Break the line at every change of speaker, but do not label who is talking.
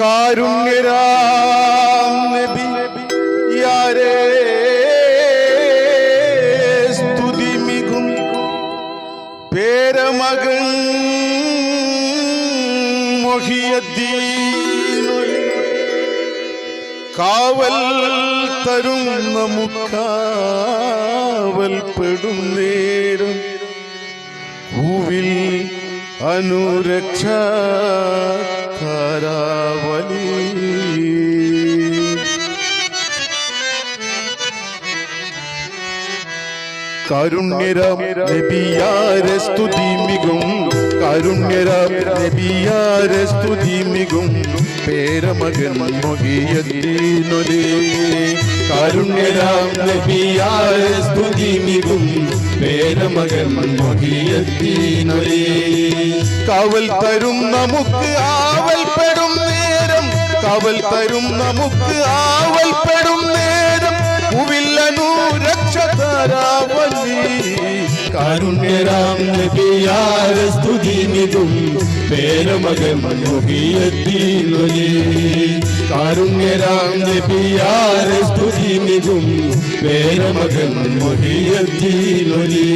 കാരുണ്യരാം നബി യാരേ സ്തുതി മികും പേരമകൻ മൊഹിയദ്ദീനൊലി കാവൽ തരും നമുക്കാവൽ പെടും നേരം. പൂവിൽ അനുരക്ഷ കാരുണ്യരാം നബിയാരെ സ്തുതി മികും കാരുണ്യരാം നബിയാരെ സ്തുതി മികും പേരമകൻ മൊഹിയദ്ദീനൊലേ കാരുണ്യരാം
നബിയാരെ സ്തുതി മികും പേരമകൻ മൊഹിയത്തീനൊരേ
കാവൽ തരും നമുക്ക് ആവൽ പെടും നേരം. കാവൽ തരും നമുക്ക് ആവൽ പെടും നേരം. ഉവില്ലനു രക്ഷതരാവലി
കാരുണ്യരാം നബിയാരെ സ്തുതി മികും. പേരമകൻ മൊഹിയത്തീനൊരേ കാരുണ്യരാം നബിയാരെ സ്തുതി മികും. പേരമകൻ മൊഹിയത്തീനൊരേ